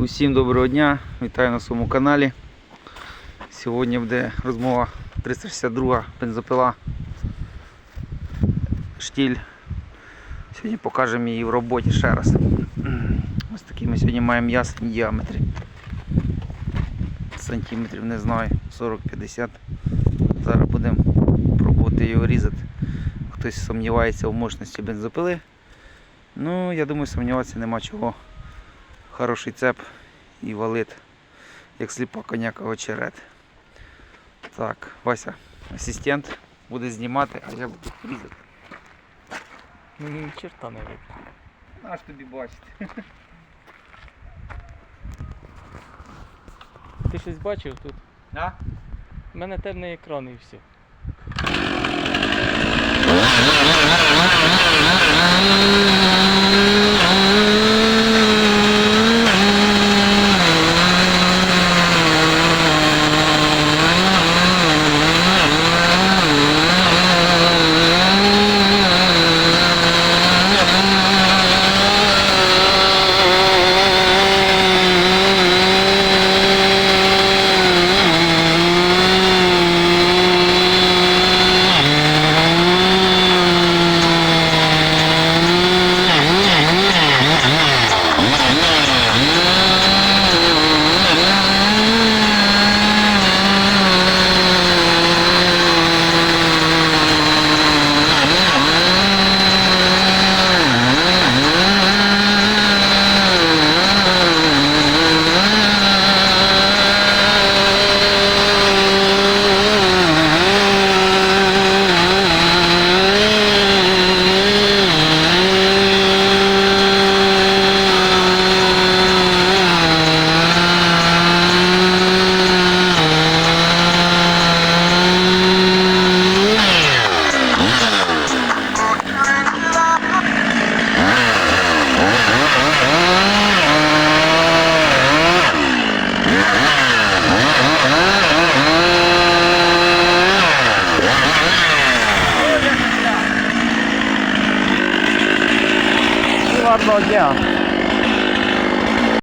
Усім доброго дня, вітаю на своєму каналі. Сьогодні буде розмова 362 бензопила штіль. Сьогодні покажемо її в роботі ще раз. Ось такий ми сьогодні маємо ясні діаметри. Сантиметрів не знаю, 40-50. Зараз будемо пробувати його різати. Хтось сумнівається в мощності бензопили. Ну, я думаю, сумніватися нема чого. Хороший цеп і валит, як сліпа коняка очерет. Так, Вася, асистент буде знімати, а я буду різати. Мені ні черта не видно. Аж тобі бачити. Ти щось бачив тут? А? У мене темний екран і все. Гарного дня.